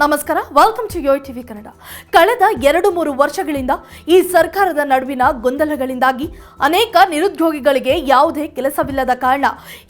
ನಮಸ್ಕಾರ welcome to yo TV Kannada ಕಳೆದ ಎರಡು ಮೂರು ವರ್ಷಗಳಿಂದ ಈ ಸರ್ಕಾರದ ನಡುವಿನ ಗೊಂದಲಗಳಿಂದಾಗಿ ಅನೇಕ ನಿರುದ್ಯೋಗಿಗಳಿಗೆ ಯಾವುದೇ ಕೆಲಸವಿಲ್ಲದ ಕಾರಣ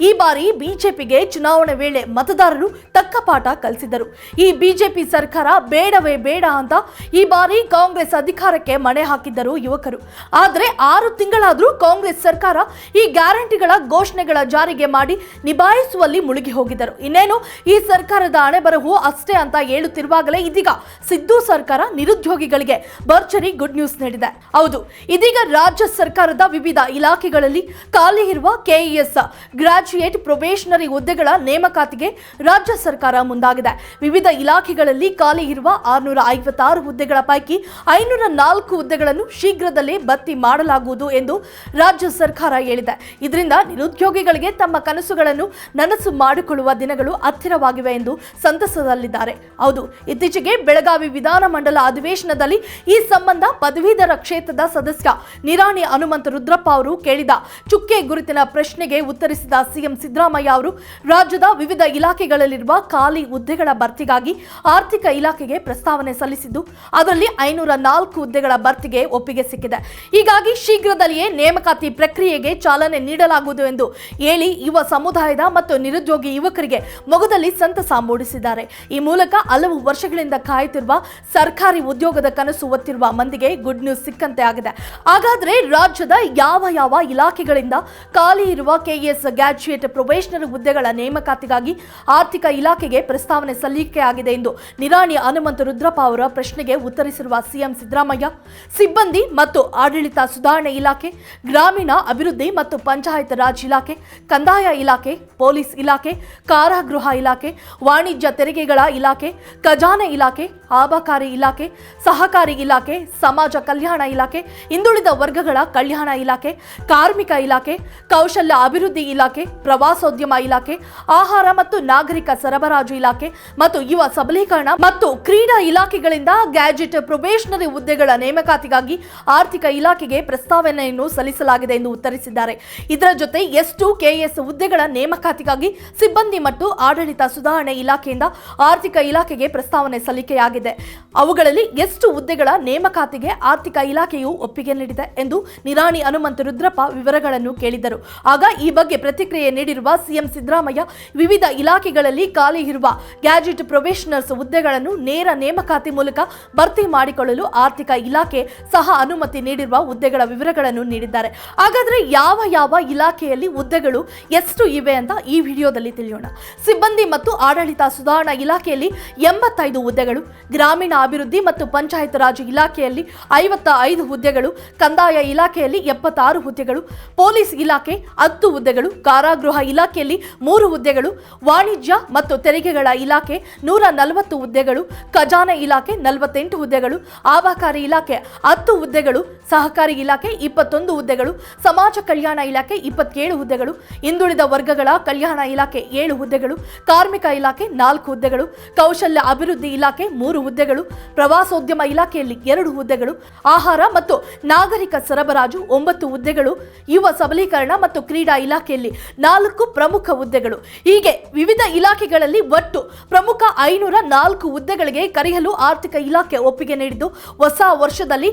ಈ ಬಾರಿ ಬಿಜೆಪಿಗೆ ಚುನಾವಣೆ ವೇಳೆ ಮತದಾರರು ತಕ್ಕ ಪಾಠ ಕಲಿಸಿದರು ಈ ಬಿಜೆಪಿ ಸರ್ಕಾರ ಬೇಡವೇ ಬೇಡ ಅಂತ ಈ ಬಾರಿ ಕಾಂಗ್ರೆಸ್ ಅಧಿಕಾರಕ್ಕೆ ಮಣೆ ಹಾಕಿದ್ದರು ಯುವಕರು. ಆದರೆ ಆರು ತಿಂಗಳಾದರೂ ಕಾಂಗ್ರೆಸ್ ಸರ್ಕಾರ ಈ ಗ್ಯಾರಂಟಿಗಳ ಘೋಷಣೆಗಳ ಜಾರಿಗೆ ಮಾಡಿ ನಿಭಾಯಿಸುವಲ್ಲಿ ಮುಳುಗಿ ಹೋಗಿದ್ದರು. ಇನ್ನೇನು, ಈ ಸರ್ಕಾರದ ಹಣೆಬರಹು ಅಷ್ಟೇ ಅಂತ ಹೇಳುತ್ತಿರುವಾಗಲೇ ಇದೀಗ ಸಿದ್ದು ಸರ್ಕಾರ ನಿರುದ್ಯೋಗಿಗಳಿಗೆ ಭರ್ಜರಿ ಗುಡ್ ನ್ಯೂಸ್ ನೀಡಿದೆ. ಹೌದು, ಇದೀಗ ರಾಜ್ಯ ಸರ್ಕಾರದ ವಿವಿಧ ಇಲಾಖೆಗಳಲ್ಲಿ ಖಾಲಿ ಇರುವ ಕೆಇಎಸ್ ಗ್ರಾಜ್ಯುಯೇಟ್ ಪ್ರೊಬೇಷನರಿ ಹುದ್ದೆಗಳ ನೇಮಕಾತಿಗೆ ರಾಜ್ಯ ಸರ್ಕಾರ ಮುಂದಾಗಿದೆ. ವಿವಿಧ ಇಲಾಖೆಗಳಲ್ಲಿ ಖಾಲಿ ಇರುವ ಆರುನೂರ ಐವತ್ತಾರು ಹುದ್ದೆಗಳ ಪೈಕಿ ಐನೂರ ನಾಲ್ಕು ಹುದ್ದೆಗಳನ್ನು ಶೀಘ್ರದಲ್ಲೇ ಭರ್ತಿ ಮಾಡಲಾಗುವುದು ಎಂದು ರಾಜ್ಯ ಸರ್ಕಾರ ಹೇಳಿದೆ. ಇದರಿಂದ ನಿರುದ್ಯೋಗಿಗಳಿಗೆ ತಮ್ಮ ಕನಸುಗಳನ್ನು ನನಸು ಮಾಡಿಕೊಳ್ಳುವ ದಿನಗಳು ಹತ್ತಿರವಾಗಿವೆ ಎಂದು ಸಂತಸದಲ್ಲಿದ್ದಾರೆ. ಹೌದು ಇತ್ತೀಚೆಗೆ ಬೆಳಗಾವಿ ವಿಧಾನಮಂಡಲ ಅಧಿವೇಶನದಲ್ಲಿ ಈ ಸಂಬಂಧ ಪದವೀಧರ ಕ್ಷೇತ್ರದ ಸದಸ್ಯ ನಿರಾಣಿ ಹನುಮಂತ ರುದ್ರಪ್ಪ ಅವರು ಕೇಳಿದ ಚುಕ್ಕೆ ಗುರುತಿನ ಪ್ರಶ್ನೆಗೆ ಉತ್ತರಿಸಿದ ಸಿಎಂ ಸಿದ್ದರಾಮಯ್ಯ ಅವರು, ರಾಜ್ಯದ ವಿವಿಧ ಇಲಾಖೆಗಳಲ್ಲಿರುವ ಖಾಲಿ ಹುದ್ದೆಗಳ ಭರ್ತಿಗಾಗಿ ಆರ್ಥಿಕ ಇಲಾಖೆಗೆ ಪ್ರಸ್ತಾವನೆ ಸಲ್ಲಿಸಿದ್ದು, ಅದರಲ್ಲಿ ಐನೂರ ನಾಲ್ಕು ಹುದ್ದೆಗಳ ಭರ್ತಿಗೆ ಒಪ್ಪಿಗೆ ಸಿಕ್ಕಿದೆ. ಹೀಗಾಗಿ ಶೀಘ್ರದಲ್ಲಿಯೇ ನೇಮಕಾತಿ ಪ್ರಕ್ರಿಯೆಗೆ ಚಾಲನೆ ನೀಡಲಾಗುವುದು ಎಂದು ಹೇಳಿ ಯುವ ಸಮುದಾಯದ ಮತ್ತು ನಿರುದ್ಯೋಗಿ ಯುವಕರಿಗೆ ಮೊಗದಲ್ಲಿ ಸಂತಸ ಮೂಡಿಸಿದ್ದಾರೆ. ಈ ಮೂಲಕ ಹಲವು ವರ್ಷಗಳಿಂದ ಕಾಯುತ್ತಿರುವ ಸರ್ಕಾರಿ ಉದ್ಯೋಗದ ಕನಸು ಒತ್ತಿರುವ ಮಂದಿಗೆ ಗುಡ್ ನ್ಯೂಸ್ ಸಿಕ್ಕಂತೆ ಆಗಿದೆ. ಹಾಗಾದ್ರೆ ರಾಜ್ಯದ ಯಾವ ಯಾವ ಇಲಾಖೆಗಳಿಂದ ಖಾಲಿ ಇರುವ ಕೆಎಸ್ ಗ್ರಾಜ್ಯುಯೇಟ್ ಪ್ರೊಬೇಷನರಿ ಹುದ್ದೆಗಳ ನೇಮಕಾತಿಗಾಗಿ ಆರ್ಥಿಕ ಇಲಾಖೆಗೆ ಪ್ರಸ್ತಾವನೆ ಸಲ್ಲಿಕೆಯಾಗಿದೆ ಎಂದು ನಿರಾಣಿ ಹನುಮಂತ ರುದ್ರಪ್ಪ ಅವರ ಪ್ರಶ್ನೆಗೆ ಉತ್ತರಿಸಿರುವ ಸಿಎಂ ಸಿದ್ದರಾಮಯ್ಯ, ಸಿಬ್ಬಂದಿ ಮತ್ತು ಆಡಳಿತ ಸುಧಾರಣೆ ಇಲಾಖೆ, ಗ್ರಾಮೀಣ ಅಭಿವೃದ್ಧಿ ಮತ್ತು ಪಂಚಾಯತ್ ರಾಜ್ ಇಲಾಖೆ, ಕಂದಾಯ ಇಲಾಖೆ, ಪೊಲೀಸ್ ಇಲಾಖೆ, ಕಾರಾಗೃಹ ಇಲಾಖೆ, ವಾಣಿಜ್ಯ ತೆರಿಗೆಗಳ ಇಲಾಖೆ ಖಜಾನೆ ಇಲಾಖೆ, ಆಬಕಾರಿ ಇಲಾಖೆ, ಸಹಕಾರಿ ಇಲಾಖೆ, ಸಮಾಜ ಕಲ್ಯಾಣ ಇಲಾಖೆ, ಹಿಂದುಳಿದ ವರ್ಗಗಳ ಕಲ್ಯಾಣ ಇಲಾಖೆ, ಕಾರ್ಮಿಕ ಇಲಾಖೆ, ಕೌಶಲ್ಯ ಅಭಿವೃದ್ಧಿ ಇಲಾಖೆ, ಪ್ರವಾಸೋದ್ಯಮ ಇಲಾಖೆ, ಆಹಾರ ಮತ್ತು ನಾಗರಿಕ ಸರಬರಾಜು ಇಲಾಖೆ ಮತ್ತು ಯುವ ಸಬಲೀಕರಣ ಮತ್ತು ಕ್ರೀಡಾ ಇಲಾಖೆಗಳಿಂದ ಗ್ಯಾಜೆಟ್ ಪ್ರೊಬೇಷನರಿ ಹುದ್ದೆಗಳ ನೇಮಕಾತಿಗಾಗಿ ಆರ್ಥಿಕ ಇಲಾಖೆಗೆ ಪ್ರಸ್ತಾವನೆಯನ್ನು ಸಲ್ಲಿಸಲಾಗಿದೆ ಎಂದು ಉತ್ತರಿಸಿದ್ದಾರೆ. ಇದರ ಜೊತೆ ಎಸ್ ಎಷ್ಟು ಕೆಎಸ್ ಹುದ್ದೆಗಳ ನೇಮಕಾತಿಗಾಗಿ ಸಿಬ್ಬಂದಿ ಮತ್ತು ಆಡಳಿತ ಸುಧಾರಣೆ ಇಲಾಖೆಯಿಂದ ಆರ್ಥಿಕ ಇಲಾಖೆಗೆ ಪ್ರಸ್ತಾವನೆ ಸಲ್ಲಿಕೆಯಾಗಿದೆ. ಅವುಗಳಲ್ಲಿ ಎಷ್ಟು ಹುದ್ದೆಗಳ ನೇಮಕಾತಿಗೆ ಆರ್ಥಿಕ ಇಲಾಖೆಯು ಒಪ್ಪಿಗೆ ನೀಡಿದೆ ಎಂದು ನಿರಾಣಿ ಹನುಮಂತ ರುದ್ರಪ್ಪ ವಿವರಗಳನ್ನು ಕೇಳಿದರು. ಆಗ ಈ ಬಗ್ಗೆ ಪ್ರತಿಕ್ರಿಯೆ ನೀಡಿರುವ ಸಿಎಂ ಸಿದ್ದರಾಮಯ್ಯ, ವಿವಿಧ ಇಲಾಖೆಗಳಲ್ಲಿ ಖಾಲಿ ಇರುವ ಗ್ಯಾಜೆಟ್ ಪ್ರೊಬೇಷನರ್ಸ್ ಹುದ್ದೆಗಳನ್ನು ನೇರ ನೇಮಕಾತಿ ಮೂಲಕ ಭರ್ತಿ ಮಾಡಿಕೊಳ್ಳಲು ಆರ್ಥಿಕ ಇಲಾಖೆ ಸಹ ಅನುಮತಿ ನೀಡಿರುವ ಹುದ್ದೆಗಳ ವಿವರಗಳನ್ನು ನೀಡಿದ್ದಾರೆ. ಹಾಗಾದ್ರೆ ಯಾವ ಯಾವ ಇಲಾಖೆಯಲ್ಲಿ ಹುದ್ದೆಗಳು ಎಷ್ಟು ಇವೆ ಅಂತ ಈ ವಿಡಿಯೋದಲ್ಲಿ ತಿಳಿಯೋಣ. ಸಿಬ್ಬಂದಿ ಮತ್ತು ಆಡಳಿತ ಸುಧಾರಣಾ ಇಲಾಖೆಯಲ್ಲಿ ಎಂಬತ್ತೈದು ಹುದ್ದೆಗಳು, ಗ್ರಾಮೀಣ ಅಭಿವೃದ್ಧಿ ಮತ್ತು ಪಂಚಾಯತ್ ರಾಜ್ ಇಲಾಖೆಯಲ್ಲಿ ಐವತ್ತ ಐದು ಹುದ್ದೆಗಳು, ಕಂದಾಯ ಇಲಾಖೆಯಲ್ಲಿ ಎಪ್ಪತ್ತಾರು ಹುದ್ದೆಗಳು, ಪೊಲೀಸ್ ಇಲಾಖೆ ಹತ್ತು ಹುದ್ದೆಗಳು, ಕಾರಾಗೃಹ ಇಲಾಖೆಯಲ್ಲಿ ಮೂರು ಹುದ್ದೆಗಳು, ವಾಣಿಜ್ಯ ಮತ್ತು ತೆರಿಗೆಗಳ ಇಲಾಖೆ ನೂರ ನಲವತ್ತು ಹುದ್ದೆಗಳು, ಖಜಾನೆ ಇಲಾಖೆ ನಲವತ್ತೆಂಟು ಹುದ್ದೆಗಳು ಆಬಕಾರಿ ಇಲಾಖೆ ಹತ್ತು ಹುದ್ದೆಗಳು, ಸಹಕಾರಿ ಇಲಾಖೆ ಇಪ್ಪತ್ತೊಂದು ಹುದ್ದೆಗಳು, ಸಮಾಜ ಕಲ್ಯಾಣ ಇಲಾಖೆ ಇಪ್ಪತ್ತೇಳು ಹುದ್ದೆಗಳು, ಹಿಂದುಳಿದ ವರ್ಗಗಳ ಕಲ್ಯಾಣ ಇಲಾಖೆ ಏಳು ಹುದ್ದೆಗಳು, ಕಾರ್ಮಿಕ ಇಲಾಖೆ ನಾಲ್ಕು ಹುದ್ದೆಗಳು, ಕೌಶಲ್ಯ ಅಭಿವೃದ್ಧಿ ಇಲಾಖೆ ಮೂರು ಹುದ್ದೆಗಳು, ಪ್ರವಾಸೋದ್ಯಮ ಇಲಾಖೆಯಲ್ಲಿ ಎರಡು ಹುದ್ದೆಗಳು, ಆಹಾರ ಮತ್ತು ನಾಗರಿಕ ಸರಬರಾಜು ಒಂಬತ್ತು ಹುದ್ದೆಗಳು, ಯುವ ಸಬಲೀಕರಣ ಮತ್ತು ಕ್ರೀಡಾ ಇಲಾಖೆಯಲ್ಲಿ ನಾಲ್ಕು ಪ್ರಮುಖ ಹುದ್ದೆಗಳು. ಹೀಗೆ ವಿವಿಧ ಇಲಾಖೆಗಳಲ್ಲಿ ಒಟ್ಟು ಪ್ರಮುಖ ಐನೂರ ನಾಲ್ಕು ಹುದ್ದೆಗಳಿಗೆ ಕರೆಯಲು ಆರ್ಥಿಕ ಇಲಾಖೆ ಒಪ್ಪಿಗೆ ನೀಡಿದ್ದು, ಹೊಸ ವರ್ಷದಲ್ಲಿ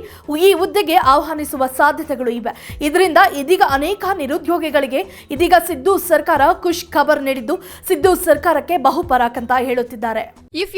ಈ ಹುದ್ದೆಗೆ ಆಹ್ವಾನಿಸುವ ಸಾಧ್ಯತೆಗಳು ಇವೆ. ಇದರಿಂದ ಇದೀಗ ಅನೇಕ ನಿರುದ್ಯೋಗಿಗಳಿಗೆ ಇದೀಗ ಸಿದ್ದು ಸರ್ಕಾರ ಖುಷ್ ಖಬರ್ ನೀಡಿದ್ದು, ಸಿದ್ದು ಸರ್ಕಾರಕ್ಕೆ ಬಹುಪರಾಕ್ ಅಂತ ಹೇಳುತ್ತಿದ್ದಾರೆ. If